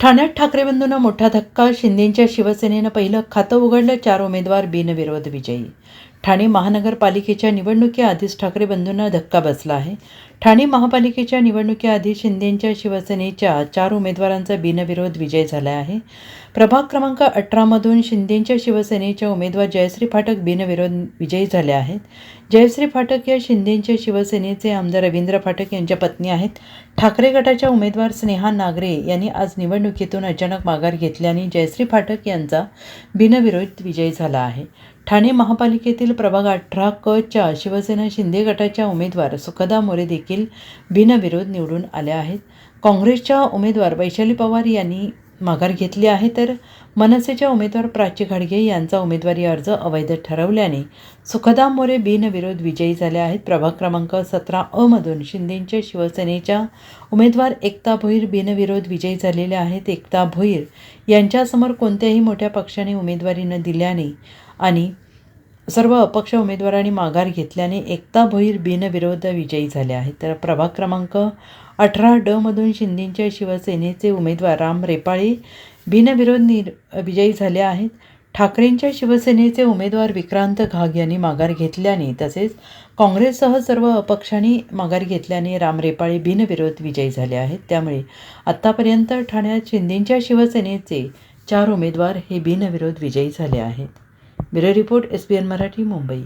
ठाण्यात ठाकरे बंधूंना मोठा धक्का शिंदेच्या शिवसेनेनं पहिलं खातं उघडलं चार उमेदवार बिनविरोध विजयी. ठाणे महानगरपालिकेच्या निवडणुकीआधीच ठाकरे बंधूंना धक्का बसला आहे. ठाणे महापालिकेच्या निवडणुकीआधी शिंदेच्या शिवसेनेच्या चार उमेदवारांचा बिनविरोध विजय झाला आहे. प्रभाग क्रमांक अठरामधून शिंदेच्या शिवसेनेच्या उमेदवार जयश्री फाटक बिनविरोध विजयी झाले आहेत. जयश्री फाटक या शिंदेच्या शिवसेनेचे आमदार रवींद्र फाटक यांच्या पत्नी आहेत. ठाकरे गटाच्या उमेदवार स्नेहा नागरे यांनी आज निवडणुकीतून अचानक माघार घेतल्याने जयश्री फाटक यांचा बिनविरोध विजय झाला आहे. ठाणे महापालिकेतील प्रभाग अठरा क च्या शिवसेना शिंदे गटाच्या उमेदवार सुखदा मोरे देखील बिनविरोध निवडून आल्या आहेत. काँग्रेसच्या उमेदवार वैशाली पवार यांनी माघार घेतली आहे तर मनसेच्या उमेदवार प्राची घाडगे यांचा उमेदवारी अर्ज अवैध ठरवल्याने सुखदाम मोरे बिनविरोध विजयी झाले आहेत. प्रभाग क्रमांक सतरा अ मधून शिंदेच्या शिवसेनेच्या उमेदवार एकता भोईर बिनविरोध विजयी झालेले आहेत. एकता भोईर यांच्यासमोर कोणत्याही मोठ्या पक्षाने उमेदवारी न दिल्याने आणि सर्व अपक्ष उमेदवारांनी माघार घेतल्याने एकता भोईर बिनविरोध विजयी झाले आहेत. तर प्रभाग क्रमांक अठरा ड मधून शिंदेच्या शिवसेनेचे उमेदवार राम रेपाळे बिनविरोध निर विजयी झाले आहेत. ठाकरेंच्या शिवसेनेचे उमेदवार विक्रांत घाग यांनी माघार घेतल्याने तसेच काँग्रेससह सर्व अपक्षांनी माघार घेतल्याने राम रेपाळे बिनविरोध विजयी झाले आहेत. त्यामुळे आत्तापर्यंत ठाण्यात शिंदेच्या शिवसेनेचे चार उमेदवार हे बिनविरोध विजयी झाले आहेत. Bureau report S B N Marathi Mumbai